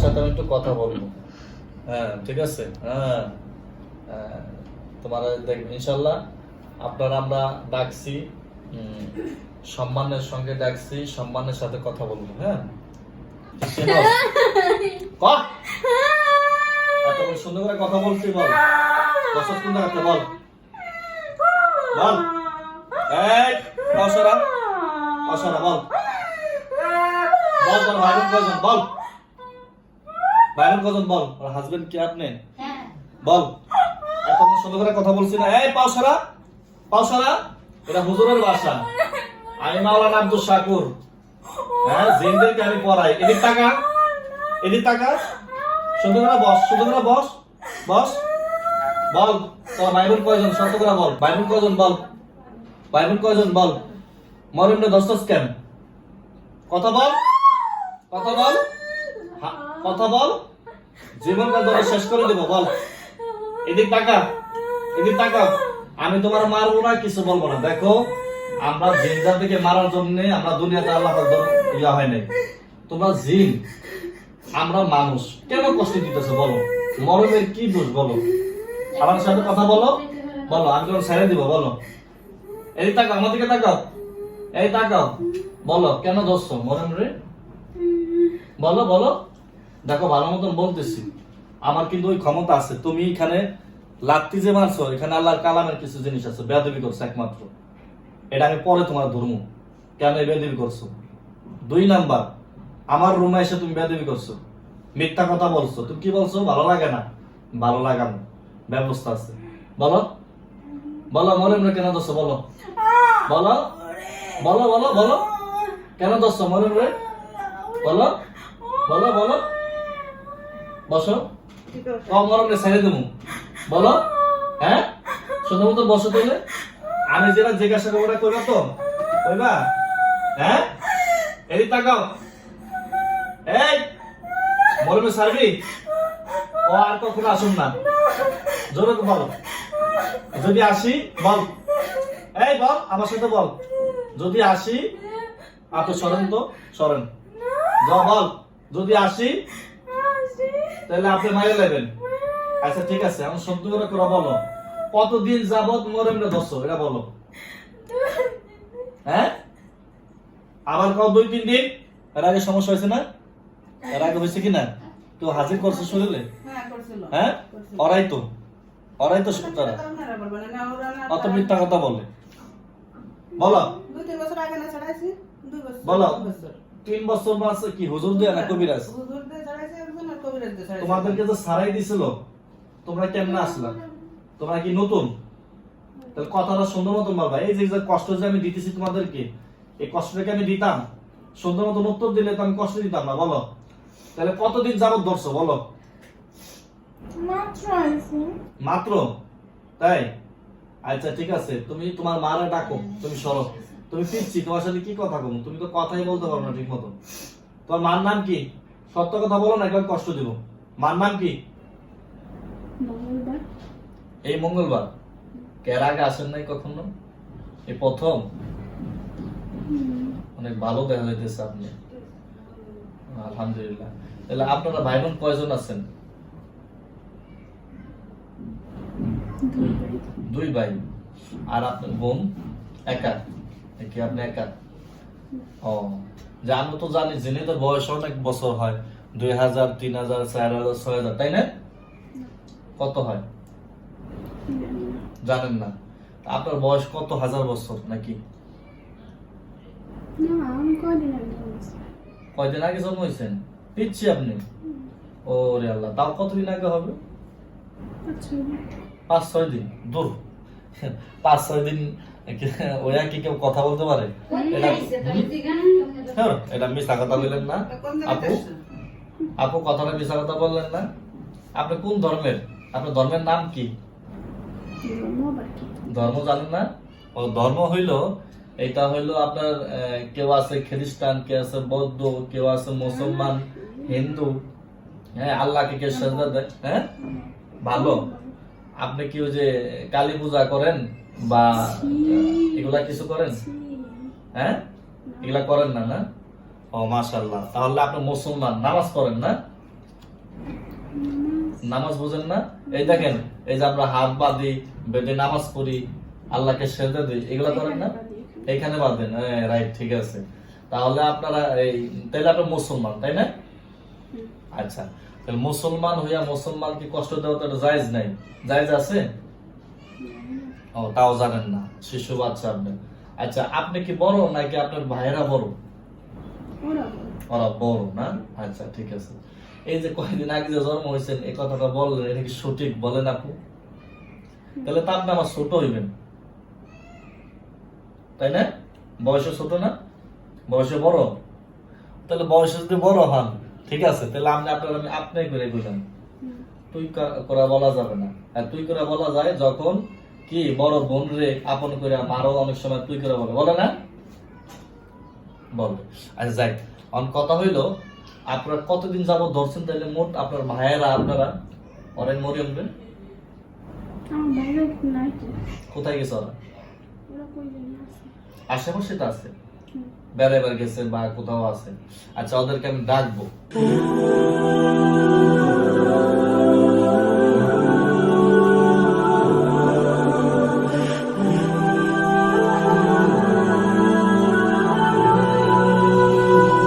সাথে আমি একটু কথা বলব। হ্যাঁ ঠিক আছে? হ্যাঁ। হ্যাঁ, তোমার দেখ ইনশাল্লাহ আপনারা আমরা ডাকছি সম্মানের সঙ্গে ডাকছি সম্মানের সাথে কথা বলব হ্যাঁ? সুন্দর করে কথা বলছি বল। বসত কোন জায়গাতে বল। বল। অসরা অসরা বল। বল কজন বল। ভাই কজন বল? ওর হাজবেন্ড কি আপনি? হ্যাঁ। বল। এত সুন্দর করে কথা বলছি না। এই পাউসারা পাউসারা এটা হুজুরের বাসা। আমি মাওলানা আব্দুল শাকুর। হ্যাঁ জিনদেরকে আমি পড়াই। এদিক টাকা এদিক টাকা সুন্দর করে বস সুন্দর করে বস। বস। বল। তোর ভাই বোন কয়জন? সত্য করে বল। ভাই বোন কয়জন বল? ভাই বোন কয়জন বল? মরিমনে দস্তস কেন? কথা বল। কথা বল। হা- কথা বল। জীবনটা ধরে শেষ করে দেবো, বল। এদিক টাকা এদিক টাকা আমি তোমার মারবো না, কিছু বলব না। দেখো, আমরা জিনজার থেকে মারার জন্য আমরা দুনিয়াতে আল্লাহ ইয়া হয় নাই। তোমরা জিন, আমরা মানুষ। কেন কষ্ট দিতেছো, বলো? মরমের কি দোষ, বলো? আমার সাথে কথা বলো। বলো, আমি তোমার ছেড়ে দিব, বলো। এই তাকাও, আমার দিকে তাকাও। এই তাকাও। বলো, কেন দোষ মরম রে? বলো বলো। দেখো, ভালো মতন বলতেছি। আমার কিন্তু ওই ক্ষমতা আছে। তুমি এখানে লাত্তি যে মারছো, এখানে আল্লাহর কালামের কিছু জিনিস আছে, বেয়াদবি করছ একমাত্র। এটা আমি পরে তোমার ধর্ম। কেন এই বেয়াদবি করছ? দুই নাম্বার, আমার রুমে এসে তুমি বেয়াদবি করছ। মিথ্যা কথা বলছো। তুমি কি বলছো? ভালো লাগে না? ভালো লাগানো ব্যবস্থা আছে। বলো। বলো মরিম রে কেন দোস্ত বলো। বলো। বলো বলো বলো। কেন দোস্ত মরিম রে বলো। বলো বলো। বসো। কম গরমে ছেড়ে দেবো। বলো। হ্যাঁ? সুন্দর মতো বসো তাহলে আমি যেটা জিজ্ঞাসা করব ওটা করবা তো। কইবা? হ্যাঁ? এদিক তাকাও। এই মরমে সারবি ও আর কখনো আসুন না। জোরে তো বলো। যদি আসি বল। এই বল আমার সাথে বল। যদি আসি আপনি সরেন তো সরেন। যা বল। যদি আসি তাহলে আপনি মাইরে নেবেন আচ্ছা ঠিক আছে আমি সত্য করে করে বলো। কতদিন যাবত মরে মরে দশ এটা বলো। হ্যাঁ? আবার কও দুই তিন দিন? এর আগে সমস্যা হয়েছে না? এর আগে হয়েছে কিনা? তো হাজির করছে শরীরে? হ্যাঁ করছিল। হ্যাঁ। তো। ওরাই তো তারা। অত মিথ্যা কথা বলে। বলো। দুই তিন বছর আগে না ছাড়াইছি দুই বছর বলো। তিন বছর। মাস কি? হুজুর দিয়ে না কবিরাজ? হুজুর দিয়ে তোমাদেরকে তো সারাই দিছিল। তোমরা কেমনে আসলা? তোমরা কি নতুন? তাহলে কথাটা সুন্দর মতন বলবা। এই যে যে কষ্ট যে আমি দিতেছি তোমাদেরকে এই কষ্টটাকে আমি দিতাম। সুন্দর মতন উত্তর দিলে তো আমি কষ্ট দিতাম না বলো। তাহলে কতদিন যাবত ধরছো বলো? মাত্র তাই? আচ্ছা ঠিক আছে। তুমি তোমার মারে ডাকো তুমি সরো। তুমি পিচ্ছি তোমার সাথে কি কথা কম? তুমি তো কথাই বলতে পারো না ঠিক মতো তোমার মার নাম কি? সত্য কথা বলো না একবার কষ্ট দিব। মার নাম কি? এই মঙ্গলবার? কের আগে আসেন নাই কখনো? এই প্রথম? অনেক ভালো দেখা যাইতেছে আপনি। আলহামদুলিল্লাহ। তাহলে আপনারা ভাই বোন কয়জন আছেন? দুই ভাই। আর আপনার বোন? একা? কি আপনি একা? ও। যে আমি তো জানি জিনিসের বয়স অনেক বছর হয়। দুই হাজার তিন হাজার চার হাজার ছয় হাজার তাই না? কত হয়? জানেন না। আপনার বয়স কত হাজার বছর নাকি? কয়দিন আগে জন্ম হয়েছেন পিচ্ছি আপনি। ও রে আল্লাহ তাও কতদিন আগে হবে? পাঁচ ছয় দিন। দূর। পাঁচ ছয় দিন ওয়া কি কেউ কথা বলতে পারে? এটা এটা মিশা কথা বললেন না আপু? আপু কথাটা মিশা কথা বললেন না? আপনি কোন ধর্মের? আপনার ধর্মের নাম কি? কি? ধর্ম জানেন না? ও ধর্ম হইল এটা হইল আপনার কেউ আছে খ্রিস্টান কেউ আছে বৌদ্ধ কেউ আছে মুসলমান হিন্দু। হ্যাঁ আল্লাহকে কে সাজদা দেয়? হ্যাঁ? ভালো। আপনি কি ওই যে কালী পূজা করেন বা এগুলা কিছু করেন? হ্যাঁ? এগুলা করেন না না? ও মাশাল্লাহ তাহলে আপনি মুসলমান, নামাজ পড়েন না? নামাজ বোঝেন না? এই দেখেন, এই যে আমরা হাত বাঁধি বেদে নামাজ পড়ি, আল্লাহকে সেজদা দিই, এগুলো করেন না? এখানে বাঁধেন হ্যাঁ রাইট, ঠিক আছে। তাহলে আপনারা এই, তাহলে আপনার মুসলমান, তাই না? আচ্ছা তাহলে মুসলমান হইয়া মুসলমানকে কষ্ট দেওয়া তো জায়েজ নাই। জায়েজ আছে? ও, তাও জানেন না। শিশু বাচ্চা আপনি। আচ্ছা আপনি কি বড় নাকি আপনার ভাইয়েরা বড়? ওরা বড়। না? আচ্ছা ঠিক আছে। এই যে কয়েকদিন আগে যে জন্ম হয়েছেন এই কথাটা বললেন এটা কি সঠিক বলেন আপু তাহলে তো আপনি আমার ছোট হইবেন। তাই না? বয়সে ছোট না? বয়সে বড়? তাহলে বয়সে যদি বড় হন ঠিক আছে তাহলে আপনি আপনার আমি আপনি করে হুম। তুই করা বলা যাবে না। আর তুই করে বলা যায় যখন কি বড় বোন রে আপন করে মারও অনেক সময় তুই করে বলে বলে না? বলবে আচ্ছা যাই। অন কথা হইল আপনারা কতদিন যাবত ধরছেন তাহলে মোট আপনার ভাইয়েরা আপনারা? অরেন মরিয়ম রে কোথায় গেছে ওরা? আশেপাশে তো আছে। বেড়াইবার গেছে বা কোথাও আছে। আচ্ছা ওদেরকে আমি ডাকবো।